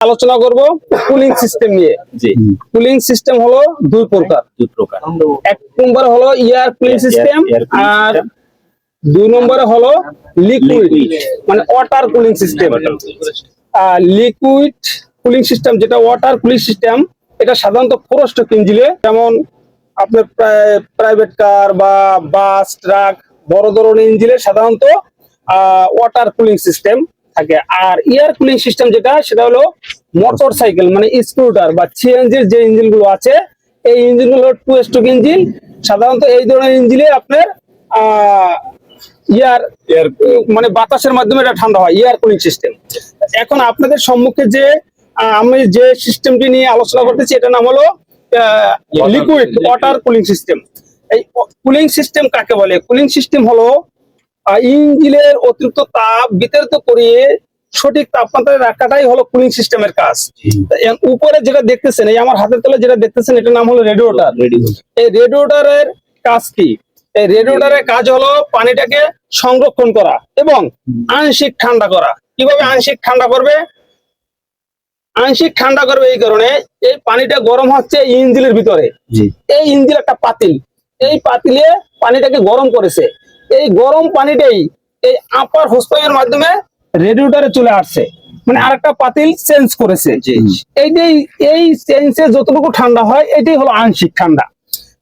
আলোচনা করব cooling system নিয়ে। জি। কুলিং সিস্টেম হলো দুই প্রকার। দুই প্রকার। এক নম্বর হলো ইয়ার কুলিং সিস্টেম আর দুই নম্বরে হলো লিকুইড মানে ওয়াটার কুলিং সিস্টেম আর লিকুইড কুলিং সিস্টেম যেটা ওয়াটার কুলিং সিস্টেম এটা সাধারণত ফোরস্ট ইঞ্জিনে যেমন আপনার প্রাইভেট কার বা বাস ট্রাক বড় ধরনের ইঞ্জিনে সাধারণত ওয়াটার কুলিং সিস্টেম থাকে। আর এয়ার কুলিং সিস্টেম যেটা সেটা হলো মোটর সাইকেল মানে স্কুটার বা সিএনজির যে ইঞ্জিনগুলো আছে এই ইঞ্জিনগুলো টু স্ট্রোক ইঞ্জিন সাধারণত এই ধরনের ইঞ্জিনে আপনার ইয়ার মানে বাতাসের মাধ্যমে এটা ঠান্ডা হয় এয়ার কুলিং সিস্টেম এখন আপনাদের সম্মুখে যে আমি যে সিস্টেমটি নিয়ে আলোচনা করতেছি এটার নাম হলো লিকুইড ওয়াটার কুলিং সিস্টেম এই কুলিং সিস্টেম কাকে বলে? কুলিং সিস্টেম হলো ইঞ্জিনের অতিরিক্ত তাপ বিতাড়িত করিয়ে সঠিক তাপমাত্রায় রাখাটাই হলো কুলিং সিস্টেমের কাজ। উপরে যেটা দেখতেছেন এই আমার হাতের তলে যেটা দেখতেছেন এটার নাম হলো রেডিওটার রেডি এই রেডিওটারের কাজ কি? এই রেডিওটারের কাজ হলো পানিটাকে সংরক্ষণ করা এবং আংশিক ঠান্ডা করা। কীভাবে আংশিক ঠান্ডা করবে? আংশিক ঠান্ডা করবে এই কারণে এই পানিটা গরম হচ্ছে ইঞ্জিলের ভিতরে। এই ইঞ্জিন একটা পাতিল। এই পাতিলে পানিটাকে গরম করেছে। এই গরম পানিটাই এই আপার হোস্পাইয়ের মাধ্যমে রেডিওটারে চলে আসছে। মানে আরেকটা পাতিল চেঞ্জ করেছে। জি এই যে এই চেঞ্জে যতটুকু ঠান্ডা হয় এটাই হলো আংশিক ঠান্ডা।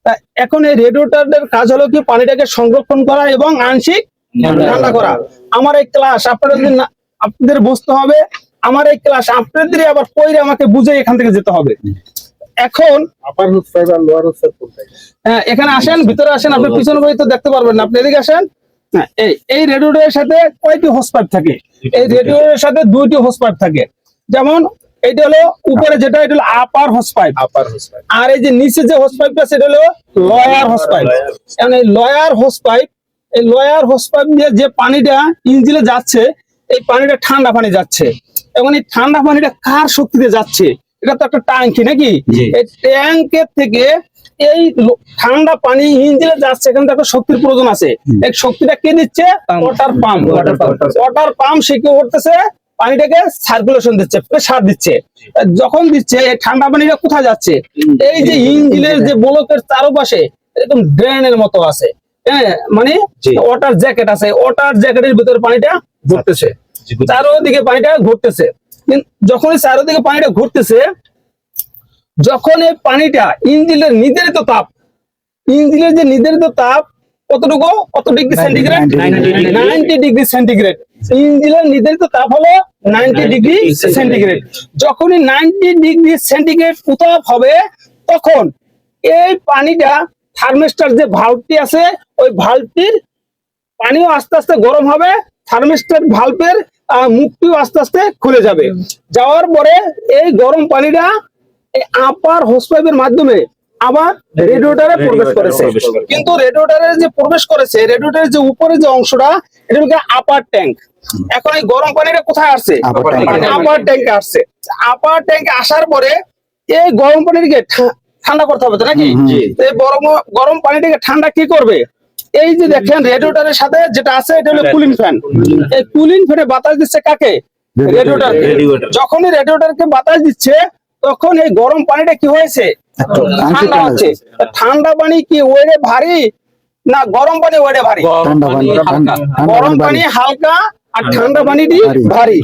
তা এখন এই রেডিওটারের কাজ হলো কি পানিটাকে সংরক্ষণ করা এবং আংশিক ঠান্ডা করা। আমার এই ক্লাস আপনারা যদি আপনাদের বুঝতে হবে আমার এই ক্লাস আপনাদেরই আবার কইরে আমাকে বুঝে এখান থেকে যেতে হবে। এখন আপার হুস পাইব আর লোয়ার কোনটা হ্যাঁ, এখানে আসেন ভিতরে আসেন আপনি পিছনে বই তো দেখতে পারবেন না। আপনি এদিকে আসেন। হ্যাঁ, এই এই রেডিওটারের সাথে কয়টি হোস পাইপ থাকে? এই রেডিওটারের সাথে দুইটি হোস পাইপ থাকে। যেমন এইটা হলো উপরে যেটা এটা হলো আপার হোস পাইপ আপার হুস আর এই যে নিচে যে হোস পাইপটা সেটা হলো লয়ার হোস পাইপ এই লয়ার হোস পাইপ এই লয়ার হোস পাইপ দিয়ে যে পানিটা ইঞ্জিনে যাচ্ছে এই পানিটা ঠান্ডা পানি যাচ্ছে। এবং এই ঠান্ডা পানিটা কার শক্তিতে যাচ্ছে? এটা তো একটা ট্যাঙ্কি নাকি। এই ট্যাঙ্কের থেকে এই ঠান্ডা পানি ইঞ্জিনে যাচ্ছে এখানে একটা শক্তির প্রয়োজন আছে। এই শক্তিটা কে দিচ্ছে? Water pump. Water pump. সে কি করতেছে? পানিটাকে সার্কুলেশন দিচ্ছে প্রেসার দিচ্ছে। যখন দিচ্ছে এই ঠান্ডা পানিটা কোথায় যাচ্ছে? এই যে ইঞ্জিনের যে ব্লকের চারপাশে একদম ড্রেনের মতো আছে। হ্যাঁ মানে ওয়াটার জ্যাকেট আছে ওয়াটার জ্যাকেটের ভিতরে পানিটা ঘুরতেছে। জি, চারোদিকে পানিটা ঘুরতেছে। যখনই চারোদিকে পানিটা ঘুরতেছে যখন এই পানিটা ইঞ্জিনের নির্ধারিত তাপ ইঞ্জিনের যে নির্ধারিত তাপ কতটুকু? কত degree centigrade? Ninety degree. Centigrade. ইঞ্জিনের নির্ধারিত তাপ হলো নাইনটি ডিগ্রি সেন্টিগ্রেড। যখনই নাইনটি ডিগ্রি সেন্টিগ্রেড উত্তাপ হবে তখন এই পানিটা থার্মিস্টার যে ভাল্বটি আছে ওই ভাল্বটির পানিও আস্তে আস্তে গরম হবে। থার্মিস্টার ভাল্বের মুখটিও আস্তে আস্তে খুলে যাবে। যাওয়ার পরে এই গরম পানিটা আপার হোস পাইপের মাধ্যমে আবার রেডিওটারে প্রবেশ করেছে। কিন্তু রেডিওটারে যে প্রবেশ করেছে রেডিওটারের যে উপরে যে অংশটা এটা হলো আপার ট্যাঙ্ক এখন এই গরম পানিটা কোথায় আসছে। আপার ট্যাঙ্কে আসছে। আপার ট্যাঙ্কে আসার পরে এই গরম পানিটাকে ঠান্ডা করতে হবে তো নাকি? এই গরম গরম পানিটাকে ঠান্ডা কি করবে? এই যে দেখেন রেডিওটারের সাথে যেটা আছে এটা হলো কুলিং ফ্যান এই কুলিং ফ্যানে বাতাস দিচ্ছে কাকে? রেডিওটার। যখনই রেডিওটারকে বাতাস দিচ্ছে তখন এই গরম পানিটা কি হয়েছে? ঠান্ডা হচ্ছে। ঠান্ডা পানি কি ওয়েডে ভারী? না গরম পানি ওয়েডে ভারী। ঠান্ডা পানি গরম পানি হালকা আর ঠান্ডা পানিটি ভারী।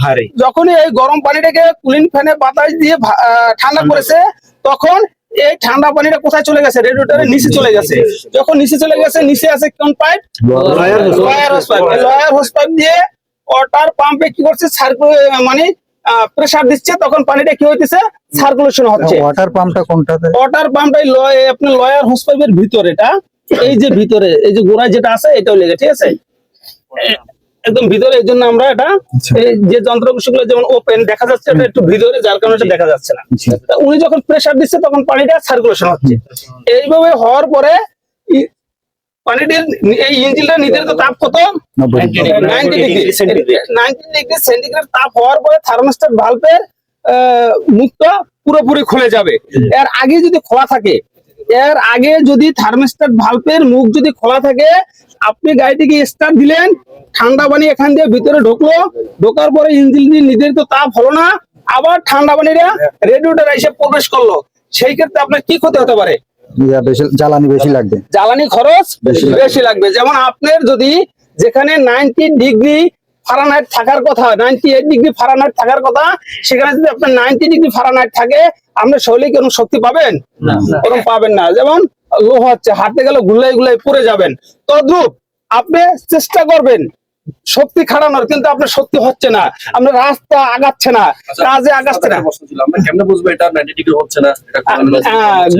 যখনই এই গরম পানিটাকে কুলিং ফ্যানে বাতাস দিয়ে ভা- ঠান্ডা। করেছে তখন এই ঠান্ডা পানিটা কোথায় চলে গেছে? রেডিওটারের নিচে চলে গেছে। যখন নিচে চলে গেছে নিচে আছে কোন pipe? Lower hose pipe lower hose pipe দিয়ে ওয়াটার পাম্পে কি করছে? সার্কুল মানে প্রেসার দিচ্ছে তখন পানিটা কি হইতেছে? সার্কুলেশন হচ্ছে। ওয়াটার পাম্পটা কোনটাতে? ওয়াটার পাম্পটাই লয় আপনার লয়ার হোস পাইপের ভিতরে এটা এই যে ভিতরে এই যে গোড়ায় যেটা আছে এটাও লেগে ঠিক আছে? একদম ভিতরে এই জন্য আমরা এটা আচ্ছা। এই যে যন্ত্রগুলো যেমন ওপেন দেখা যাচ্ছে এটা একটু ভিতরে যার কারণে এটা দেখা যাচ্ছে না আচ্ছা। তা উনি যখন প্রেসার দিচ্ছে তখন পানিটা সার্কুলেশন হচ্ছে এইভাবে হওয়ার পরে ই- পানিটির এই ইঞ্জিনটা নির্ধারিত তাপ কত। Ninety degree. Ninety degree centigrade তাপ হওয়ার পরে থার্মোস্টার ভালভের মুখটা পুরোপুরি খুলে যাবে এর আগে যদি খোলা থাকে এর আগে যদি থার্মোস্টার ভালভের মুখ যদি খোলা থাকে আপনি গাড়িটিকে স্টার্ট দিলেন ঠান্ডা পানি এখান দিয়ে ভিতরে ঢুকলো ঢোকার পরে ইঞ্জিন নির্ধারিত তাপ হলো না আবার ঠান্ডা পানিটা রেডিওটার এসে প্রবেশ করল। সেই ক্ষেত্রে আপনার কি ক্ষতি হতে পারে? জ্বালানি বেশি লাগবে। জ্বালানি খরচ বেশি লাগবে। বেশি লাগবে। যেমন আপনার যদি যেখানে নাইনটি ডিগ্রি ফারানাইট থাকার কথা নাইনটি এইট ডিগ্রি ফারানাইট থাকার কথা সেখানে যদি আপনার নাইনটি ডিগ্রি ফারানাইট থাকে আপনার শরীরে কোনো শক্তি পাবেন? ওরকম পাবেন না। যেমন লোহা হচ্ছে হাতে গেলে গুলাই গুলাই পরে যাবেন। তদ্রুপ আপনি চেষ্টা করবেন শক্তি খাটানোর কিন্তু আপনার শক্তি হচ্ছে না। আপনার রাস্তা আগাচ্ছে না কাজে আগাচ্ছে না। প্রশ্ন ছিল আমরা কেমনে বুঝব এটা 90 ডিগ্রি হচ্ছে না? এটা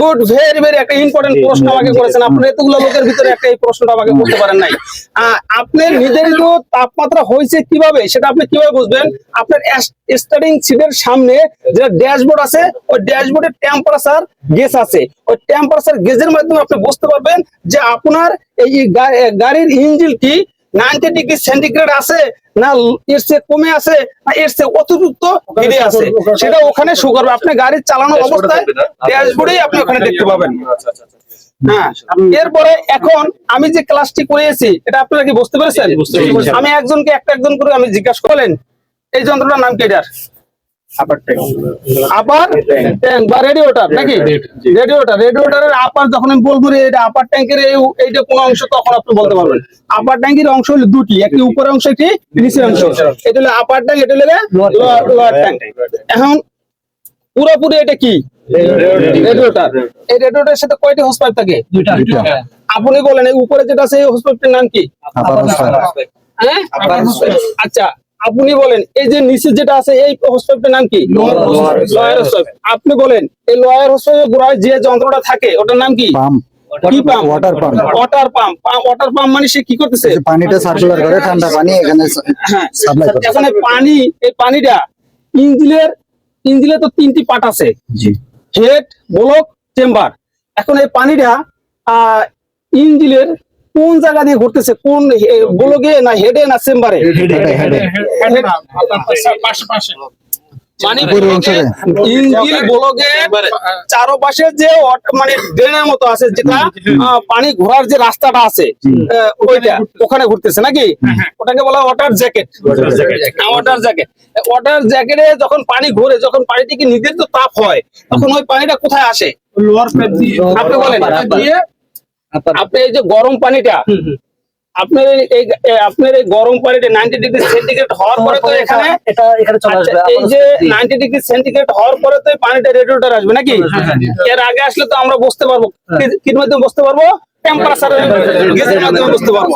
গুড ভেরি ভেরি একটা ইম্পর্টেন্ট প্রশ্ন আমাকে করেছেন। আপনি এতগুলো লোকের ভিতরে একটা এই প্রশ্নটা আমাকে করতে পারেন নাই। আপনার নির্ধারিত তাপমাত্রা হয়েছে কীভাবে সেটা আপনি কীভাবে বুঝবেন? আপনার স্টার্টিং সিটের সামনে যে ড্যাশবোর্ড আছে ওই ড্যাশবোর্ডের টেম্পারেচার গেজ আছে। ওই টেম্পারেচার গেজের মাধ্যমে আপনি বুঝতে পারবেন যে আপনার এই গাড়ির ইঞ্জিনটি নাইনটি ডিগ্রি সেন্টিগ্রেড আছে না এর চেয়ে কমে আছে না এর চেয়ে অতিরিক্ত হিটে আছে। সেটা ওখানে শো করবে আপনি গাড়ি চালানোর অবস্থায় ড্যাশবোর্ডেই আপনি ওখানে দেখতে পাবেন। আচ্ছা আচ্ছা আচ্ছা। হ্যাঁ এরপরে এখন আমি যে ক্লাসটি করেছি এটা আপনারা কি বুঝতে পেরেছেন। আমি একজনকে একটা একজন করে আমি জিজ্ঞাসা করলেন এই যন্ত্রটার নাম কেডার এটার? আপার ট্যাঙ্ক বা রেডিওটার নাকি? রেডিওটার রেডিওটারের আপার যখন আমি বলব এটা আপার ট্যাঙ্কের এইটা কোন অংশ তখন আপনি বলতে পারবেন। আপার ট্যাঙ্কের অংশ হলো দুটি একটি উপরের অংশ একটি নিচের অংশ। এটা হলো আপার ট্যাঙ্ক এটা হলো লোয়ার ট্যাঙ্ক এখন পুরোপুরি এটা কি? রেডিওটার এই রেডিওটার সাথে কয়টি হোস পাইপ থাকে? দুইটা। আপনি বলেন এই উপরে যেটা আছে এই হোস পাইপটির নাম কি? হ্যাঁ? আচ্ছা আপনি বলেন এই যে নিচে যেটা আছে এই হোস নাম কি? লয়ার হোস আপনি বলেন এই লয়ার হোস গোড়ায় যে যন্ত্রটা থাকে ওটার নাম কি? Pump. Water pump? Water pump water pump মানে সে কি করতেছে? পানিটা সার্কুলার করে ঠান্ডা পানি এখানে হ্যাঁ। সাপ্লাই করে এখন এই পানি এই পানিটা ইঞ্জিনের ইঞ্জিনে তো তিনটি পার্ট আছে। Head block chamber. এখন এই পানিটা আহ, ইঞ্জিনের কোন জায়গা দিয়ে ঘুরতেছে? কোন ব্লকে না হেডে না চেম্বারে। মানে চারপাশে যে মানে ড্রেনের মতো আছে যেটা পানি ঘোরার যে রাস্তাটা আছে ওইটা ওখানে ঘুরতেছে নাকি? ওটাকে বলা water jacket. Water jacket. Water জ্যাকেটে। যখন পানি ঘুরে যখন পানিটি কি নির্ধারিত তাপ হয় তখন ওই পানিটা কোথায় আসে? আপনি বলেন আপনি এই যে গরম পানিটা আপনার এই- আপনার গরম পানিটা নাইনটি ডিগ্রি সেন্টিগ্রেড হওয়ার পরে তো এখানে এটা এখানে চলে আচ্ছা, আসবে এই যে নাইনটি ডিগ্রি সেন্টিগ্রেড হওয়ার পরে তো পানিটা রেডিওটার আসবে নাকি? এর আগে আসলে তো আমরা বুঝতে পারব। কির মাধ্যমে বুঝতে পারব? টেম্পারেচারের গেজের মাধ্যমে বুঝতে পারব।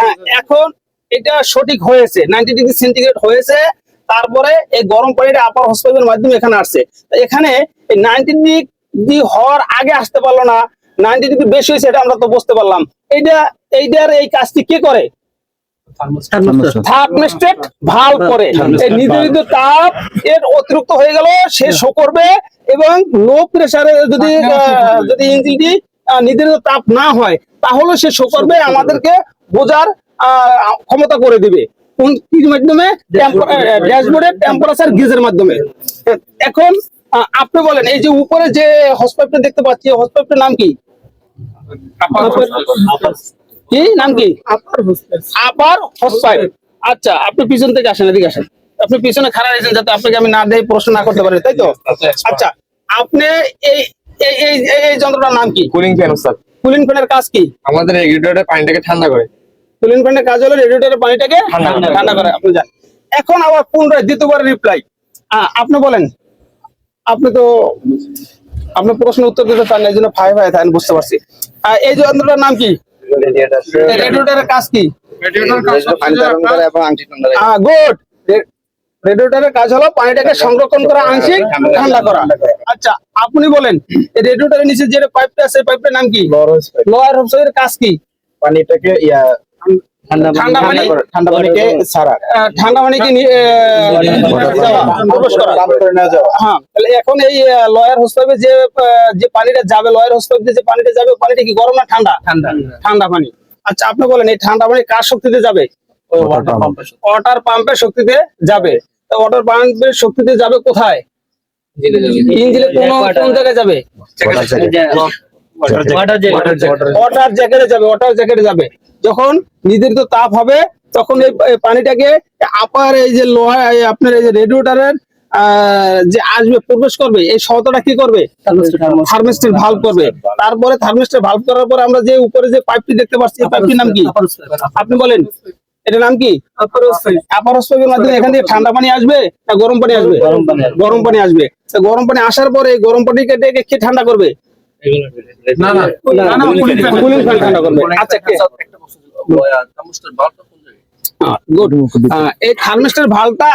হ্যাঁ, এখন এটা সঠিক হয়েছে। নাইনটি ডিগ্রি সেন্টিগ্রেড হয়েছে। তারপরে এই গরম পানিটা আপার হসপিটালের মাধ্যমে এখানে আসছে। এখানে এই নাইনটি ডিগ্রি হওয়ার আগে আসতে পারল না। নাইনটি ডিগ্রি বেশি হয়েছে এটা আমরা তো বুঝতে পারলাম। এইটা এইটার এই কাজটি কে করে? থার্মোস্টেট ভালো করে। এই নির্ধারিত তাপ এর অতিরিক্ত হয়ে গেল সে শো করবে এবং লো প্রেসারে যদি ইঞ্জিনটি নির্ধারিত তাপ না হয় তাহলে সে শো করবে আমাদেরকে বোঝার আহ, ক্ষমতা করে দিবে। কোন মাধ্যমে? ড্যাশবোর্ডের টেম্পারেচার গেজের মাধ্যমে। এখন আপনি বলেন এই যে উপরে যে হসপাইপটা দেখতে পাচ্ছি হসপাইপটার নাম কি? কি? নাম কি? আপার আচ্ছা আপনি পিছন থেকে আসেন এদিকে আসেন। আপনি পিছনে খাড়া রয়েছেন যাতে আপনাকে আমি না দিয়ে প্রশ্ন না করতে পারি তাই তো? আচ্ছা আপনি এই এই যন্ত্রটার নাম কি? Cooling fan sir. কুলিং ফ্যানের কাজ কি? আমাদের রেগুলেটরে পানিটাকে ঠান্ডা করে। কুলিং ফ্যানের কাজ হলো পানিটাকে ঠান্ডা করে। আপনি যান। এখন আবার পুনরায় দ্বিতীয়বার রিপ্লাই আপনি বলেন। আপনি তো আপনি প্রশ্ন উত্তর দিতে চান না, এই জন্য ফাই ফাই থাকেন বুঝতে পারছি। এই যন্ত্রটার নাম কি? রেডিয়েটরের কাজ কি? গুড রেডিয়েটরের কাজ হলো পানিটাকে সংরক্ষণ করা আংশিক ঠান্ডা করা। আচ্ছা আপনি বলেন রেডিয়েটরের নিচে যে পাইপটা আছে পাইপটার নাম কি? লোয়ার হোপসের কাজ কি? পানিটাকে ইয়া ঠান্ডা পানি ঠান্ডা পানিকে ছাড়া। ঠান্ডা পানিকে নি- আহ, যাওয়া, প্রবেশ করা হ্যাঁ তাহলে এখন এই লয়ার হোস্টেলে যে যে পানিটা যাবে লয়ার যে পানিটা যাবে পানিটা কি গরম না ঠান্ডা? ঠান্ডা। ঠান্ডা পানি। আচ্ছা আপনি বলেন এই ঠান্ডা পানি কার শক্তিতে যাবে? ওয়াটার পাম্পের শক্তিতে যাবে। তো ওয়াটার পাম্পের শক্তিতে যাবে কোথায়? ইঞ্জিনে কোন কোন জায়গায় যাবে? ওয়াটার জ্যাকেটে যাবে ওয়াটার জ্যাকেটে যাবে। যখন নির্ধারিত তাপ হবে তখন এই পানিটাকে আপার এই যে লোহা আপনার এই যে রেডিওটারের যে আসবে প্রবেশ করবে এই শব্দটা কি করবে? থার্মিস্টের করবে। তারপরে থার্মিস্টের করার পরে আমরা যে উপরে যে পাইপটি দেখতে পাচ্ছি এই পাইপটির নাম কি? আপনি বলেন এটার নাম কি? আপারস পাইপের মাধ্যমে এখান থেকে ঠান্ডা পানি আসবে না গরম পানি আসবে? গরম পানি আসবে। গরম পানি তো গরম পানি আসার পরে গরম পানিকে ডেকে কে ঠান্ডা করবে? না না করবে আচ্ছা এই থার্মিস্টের ভালটা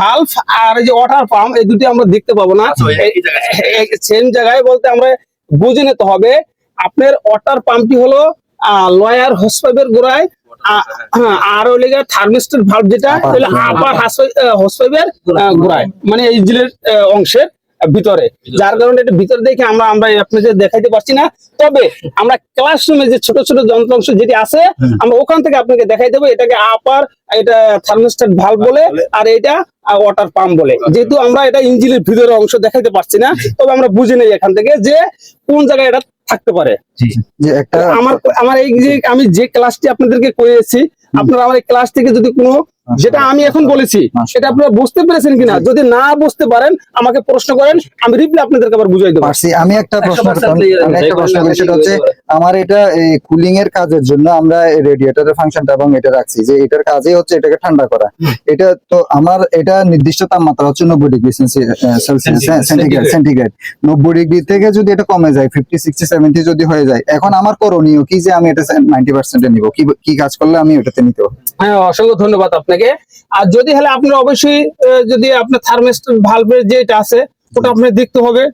ভালভ আর এই যে ওয়াটার পাম্প এই দুটি আমরা দেখতে পাবো না। আচ্ছা, জায়গায়। সেম জায়গায় বলতে আমরা বুঝে নিতে হবে আপনার ওয়াটার পাম্পটি হলো লয়ার হোস পাইপের গোড়ায় হ্যাঁ, আর ওই লেগে থার্মিস্টের ভালভ যেটা পাইপের গোড়ায়। মানে এই জিলের অংশের। ভিতরে। যার কারণে এটা ভিতর দেখে আমরা আমরা আপনাদের দেখাইতে পারছি না। তবে আমরা ক্লাসরুমে যে ছোট ছোট যন্ত্রাংশ যেটি আছে আমরা ওখান থেকে আপনাকে দেখাই দেবো এটাকে আপার এটা থার্মোস্ট্যাট ভালভ বলে আর এটা ওয়াটার পাম্প বলে। যেহেতু আমরা এটা ইঞ্জিনের ভিতরের অংশ দেখাইতে পারছি না তবে আমরা বুঝে নেই এখান থেকে যে কোন জায়গায় এটা থাকতে পারে। আমার আমার এই যে আমি যে ক্লাসটি আপনাদেরকে করেছি আপনারা আমার এই ক্লাস থেকে যদি কোনো যেটা আমি এখন বলেছি সেটা আপনারা বুঝতে পেরেছেন কিনা? যদি না বুঝতে পারেন আমাকে প্রশ্ন করেন আমি রিপ্লাই আপনাদেরকে আবার বুঝাই দেবো। পারছি আমি একটা প্রশ্ন আমি একটা প্রশ্ন করি সেটা হচ্ছে আমার এটা এই কুলিং এর কাজের জন্য আমরা রেডিয়েটরের ফাংশনটা এবং এটা রাখছি যে এটার কাজই হচ্ছে এটাকে ঠান্ডা করা। এটা তো আমার এটা নির্দিষ্ট তাপমাত্রা হচ্ছে নব্বই ডিগ্রি সেন্টিগ্রেড সেন্টিগ্রেড। নব্বই ডিগ্রি থেকে যদি এটা কমে যায় ফিফটি সিক্সটি সেভেন্টি যদি হয়ে যায় এখন আমার করণীয় কি যে আমি এটা নাইনটি পার্সেন্টে নিব? কি কি কাজ করলে আমি ওটাতে নিতে পারব? হ্যাঁ অসংখ্য ধন্যবাদ আপনাকে। আর যদি হলে আপনার অবশ্যই যদি আপনার থার্মিস্টর ভালভের যেটা আছে ওটা আপনার দেখতে হবে।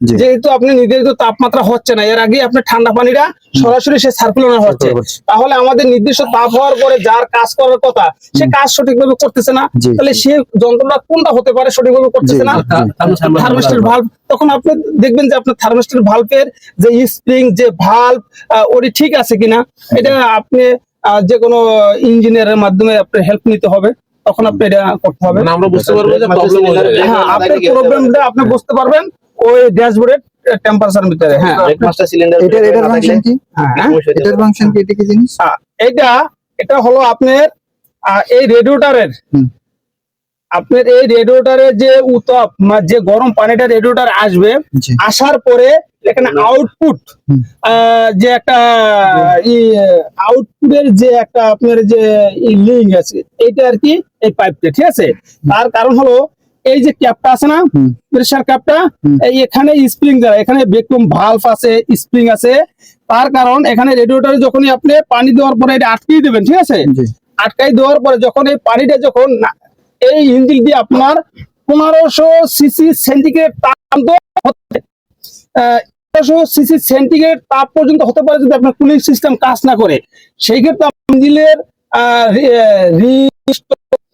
যেহেতু আপনি নির্ধারিত তাপমাত্রা হচ্ছে না এর আগে আপনার ঠান্ডা পানিটা সরাসরি সে সার্কুলার হচ্ছে। তাহলে আমাদের নির্দিষ্ট তাপ হওয়ার পরে যার কাজ করার কথা সে কাজ সঠিকভাবে করতেছে না। তাহলে সে যন্ত্রটা কোনটা হতে পারে সঠিকভাবে করতেছে না। থার্মিস্টর ভালভ তখন আপনি দেখবেন যে আপনার থার্মিস্টর ভালভের যে স্প্রিং যে ভালভ ওটি ঠিক আছে কিনা? এটা আপনি যে কোনো ইঞ্জিনিয়ারের মাধ্যমে আপনার হেল্প নিতে হবে তখন আপনি এটা করতে হবে। মানে আমরা বুঝতে পারব যে প্রবলেম হ্যাঁ আপনার প্রবলেমটা আপনি বুঝতে পারবেন ওই ড্যাশবোর্ডে টেম্পারেচার ভিতরে। হ্যাঁ মাস্টার সিলিন্ডার এটা এটার ফাংশন কি? হ্যাঁ। এটার ফাংশন কি? এটা কি জিনিস? এটা এটা হলো আপনার এই রেডিওটারের হুম। আপনার এই রেডিওটারের যে উত্তাপ যে গরম পানিটা রেডিওটার আসবে আসার পরে এখানে আউটপুট। যে একটা আউটপুটের যে একটা আপনার যে লিঙ্ক আছে এইটা আর কি এই পাইপটা ঠিক আছে? তার কারণ হলো এই যে ক্যাপটা আছে না। প্রেসার ক্যাপটা এই এখানে স্প্রিং দেওয়া এখানে ভ্যাকুয়াম ভালভ আছে স্প্রিং আছে। তার কারণ এখানে রেডিওটারে যখনই আপনি পানি দেওয়ার পরে এটা আটকিয়ে দেবেন ঠিক আছে? আটকাই দেওয়ার পরে যখন এই পানিটা যখন না- এই ইঞ্জিন দিয়ে আপনার পনেরোশো সিসি সেন্টিগ্রেড পনেরোশো সিসি সেন্টিগ্রেড তাপ পর্যন্ত হতে পারে যদি আপনার কুলিং সিস্টেম কাজ না করে। সেই ক্ষেত্রে ইঞ্জিনের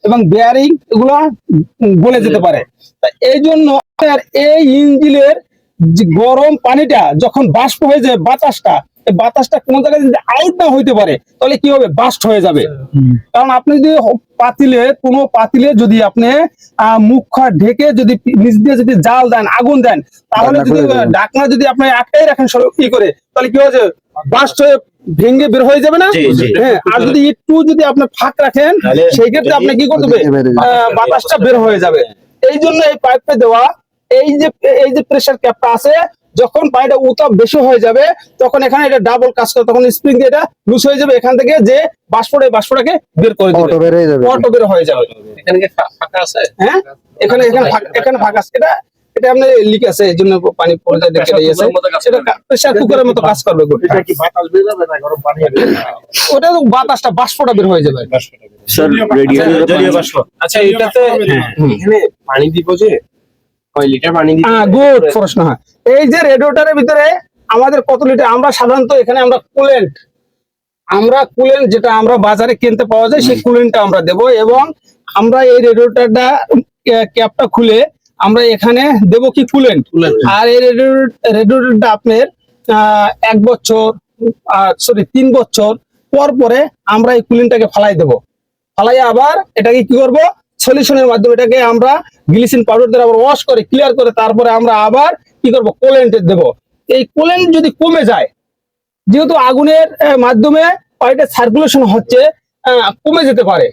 এবং বেয়ারিং এগুলো গলে যেতে পারে। এই জন্য এই ইঞ্জিনের গরম পানিটা যখন বাষ্প হয়ে যায় বাতাসটা বাতাসটা কোন জায়গায় যদি আউট না হইতে পারে তাহলে কি হবে? বাস্ট হয়ে যাবে। কারণ আপনি যদি পাতিলে কোনো পাতিলে যদি আপনি মুখ খা- ঢেকে যদি নিচ দিয়ে যদি জাল দেন আগুন দেন তাহলে যদি ডাকনা যদি আপনি আটকাই রাখেন সর- ই করে তাহলে কি হয়েছে? বাস্ট হয়ে ভেঙে বের হয়ে যাবে না। হ্যাঁ আর যদি একটু যদি আপনি ফাঁক রাখেন সেই ক্ষেত্রে আপনি কি করতে হবে? আহ, বাতাসটা বের হয়ে যাবে। এই জন্য এই পাইপটা দেওয়া এই যে এই যে প্রেসার ক্যাপটা আছে যখন পানিটা উত্তাপ বেশি হয়ে যাবে তখন এখানে এটা ডাবল কাজ করে তখন স্প্রিং দিয়ে এটা লুজ হয়ে যাবে এখান থেকে যে বাষ্পটা বাষ্পটাকে বের করে অটো দিবে অটো বের হয়ে যাবে। এখানে ফাঁকা আছে? হ্যাঁ? এখানে এখানে ফাঁকা- এখানে ফাঁকা আছে। এটা এটা লিক আছে এই জন্য পানি পড়ে যায় দেখে সেটা। প্রেসার কুকারের মতো কাজ করবে গো। কি বাতাস বের যাবে না গরম পানি ওটা তো বাতাসটা বাষ্পটা বের হয়ে যাবে। স্যার জলীয় বাষ্প। আচ্ছা এটাতে এখানে পানি দিব যে লিটার পানি হ্যাঁ গুড প্রশ্ন হ্যাঁ। এই যে রেডিওটারের ভিতরে আমাদের কত লিটার আমরা সাধারণত এখানে আমরা কুলেন্ট আমরা কুলেন্ট যেটা আমরা বাজারে কিনতে পাওয়া যায় সেই কুলেন্টটা আমরা দেব এবং আমরা এই রেডিওটারটা ক্যাপটা খুলে আমরা এখানে দেব কি কুলেন্ট আর এই রেডিওটারটা আপনার আহ, এক বছর সরি তিন বছর পর পরে আমরা এই কুলিনটাকে ফালাই দেব। ফালাই আবার এটাকে কি করব? সলিউশনের মাধ্যমে এটাকে আমরা গ্লিসিন পাউডার দ্বারা আবার ওয়াশ করে ক্লিয়ার করে তারপরে আমরা আবার কি করব? কোলেন্টের দেব। এই কোলেন্ট যদি কমে যায় যেহেতু আগুনের মাধ্যমে পানিটা সার্কুলেশন হচ্ছে কমে যেতে পারে।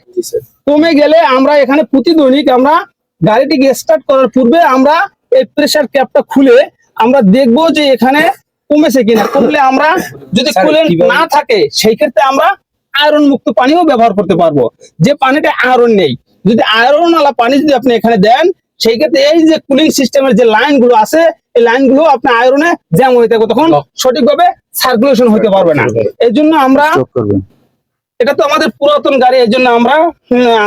কমে গেলে আমরা এখানে প্রতিদৈনিক আমরা গাড়িটিকে স্টার্ট করার পূর্বে আমরা এই প্রেসার ক্যাপটা খুলে আমরা দেখব যে এখানে কমেছে কিনা। কমলে আমরা যদি কুলেন্ট না থাকে সেই ক্ষেত্রে আমরা আয়রন মুক্ত পানিও ব্যবহার করতে পারব। যে পানিটা আয়রন নেই। যদি আয়রন ওয়ালা পানি যদি আপনি এখানে দেন সেই ক্ষেত্রে এই যে কুলিং সিস্টেমের যে লাইনগুলো আছে এই লাইনগুলো আপনার আয়রনে জ্যাম হয়ে থাকবে তখন সঠিকভাবে সার্কুলেশন হতে পারবে না। এই জন্য আমরা এটা তো আমাদের পুরাতন গাড়ি এই জন্য আমরা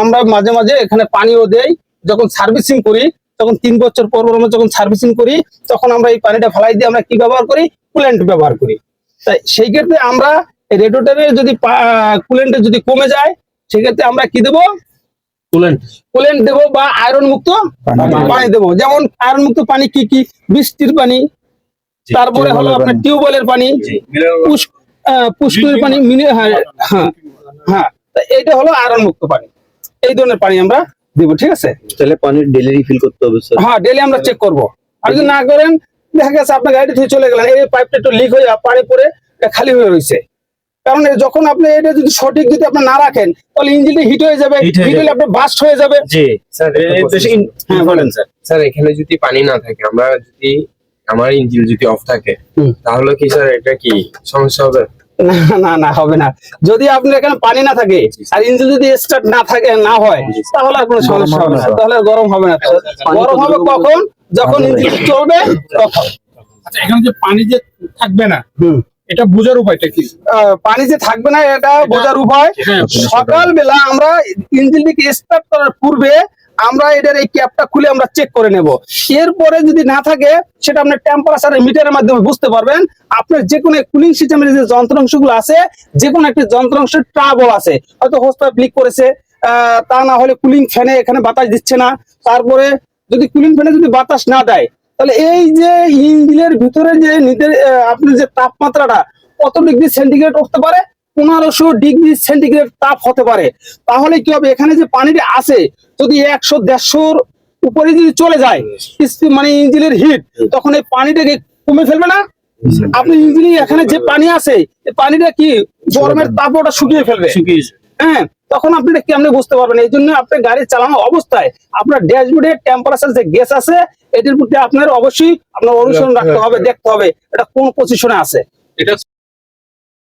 আমরা মাঝে মাঝে এখানে পানিও দেই। যখন সার্ভিসিং করি তখন তিন বছর পর পর আমরা যখন সার্ভিসিং করি তখন আমরা এই পানিটা ফেলাই দিয়ে আমরা কি ব্যবহার করি? কুলেন্ট ব্যবহার করি। তাই সেই ক্ষেত্রে আমরা রেডিওটারে যদি কুলেন্টে যদি কমে যায় সেক্ষেত্রে আমরা কি দেবো? কুলেন্ট কুলেন্ট দেবো বা আয়রন মুক্ত পানি দেবো। যেমন আয়রন মুক্ত পানি কি কি? বৃষ্টির পানি তারপরে হলো টিউবওয়েলের আপনার পানি। টিউবওয়েলের পানি পুষ্করির পানি মিনি হ্যাঁ হ্যাঁ হ্যাঁ। তা এইটা হলো আয়রন মুক্ত পানি। এই ধরনের পানি আমরা দিব ঠিক আছে? তাহলে পানির ডেলি রিফিল করতে হবে স্যার হ্যাঁ ডেলি আমরা চেক করব। আর যদি না করেন দেখা গেছে আপনার গাড়িটা থেকে চলে গেলেন এই পাইপটা একটু লিক হয়ে পানি পরে খালি হয়ে রয়েছে। কারণ যখন আপনি এটা যদি সঠিক যদি আপনি না রাখেন তাহলে ইঞ্জিনটা হিট হয়ে যাবে হিট হলে আপনার বাস্ট হয়ে যাবে। জি। স্যার হ্যাঁ বলেন। স্যার। স্যার এখানে যদি পানি না থাকে আমরা যদি আমার ইঞ্জিন যদি অফ থাকে তাহলে কি স্যার এটা কি সমস্যা হবে? না না না হবে না। যদি আপনার এখানে পানি না থাকে আর ইঞ্জিন যদি স্টার্ট না থাকে না হয় তাহলে আর কোনো সমস্যা হবে না তাহলে আর গরম হবে না গরম হবে কখন? যখন ইঞ্জিন চলবে তখন। আচ্ছা এখানে যে পানি যে থাকবে না হুম। এটা বোঝার উপায়টা কি? পানি যে থাকবে না এটা বোঝার উপায়। সকালবেলা আমরা ইঞ্জিনটিকে স্টার্ট করার পূর্বে আমরা এটার এই ক্যাপটা খুলে আমরা চেক করে নেব। এরপরে যদি না থাকে সেটা আপনার টেম্পারেচারের মিটারের মাধ্যমে বুঝতে পারবেন। আপনার যে কোনো কুলিং সিস্টেমের যে যন্ত্রাংশগুলো আছে যে কোনো একটি যন্ত্রাংশের ট্রাবল আছে। হয়তো হোস পাইপ লিক করেছে আহ, তা না হলে কুলিং ফ্যানে এখানে বাতাস দিচ্ছে না। তারপরে যদি কুলিং ফ্যানে যদি বাতাস না দেয় তাহলে এই যে ইঞ্জিনের ভিতরে যে আহ, আপনার যে তাপমাত্রাটা কত ডিগ্রি সেন্টিগ্রেড উঠতে পারে? পনেরোশো ডিগ্রি সেন্টিগ্রেড তাপ হতে পারে। তাহলে কি হবে? এখানে যে পানিটা আছে যদি একশো দেড়শোর উপরে যদি চলে যায় মানে ইঞ্জিনের হিট তখন এই পানিটাকে কমে ফেলবে না? আপনি ইঞ্জিনে এখানে যে পানি আছে পানিটা কি গরমের তাপ ওটা শুকিয়ে ফেলবে? হ্যাঁ তখন আপনি কেমনি বুঝতে পারবেন? এই জন্য আপনার গাড়ি চালানো অবস্থায় আপনার ড্যাশবোর্ডে টেম্পারেচার যে গ্যাস আছে এটির প্রতি আপনার অবশ্যই আপনার অনুসরণ রাখতে হবে দেখতে হবে এটা কোন পজিশনে আছে। এটা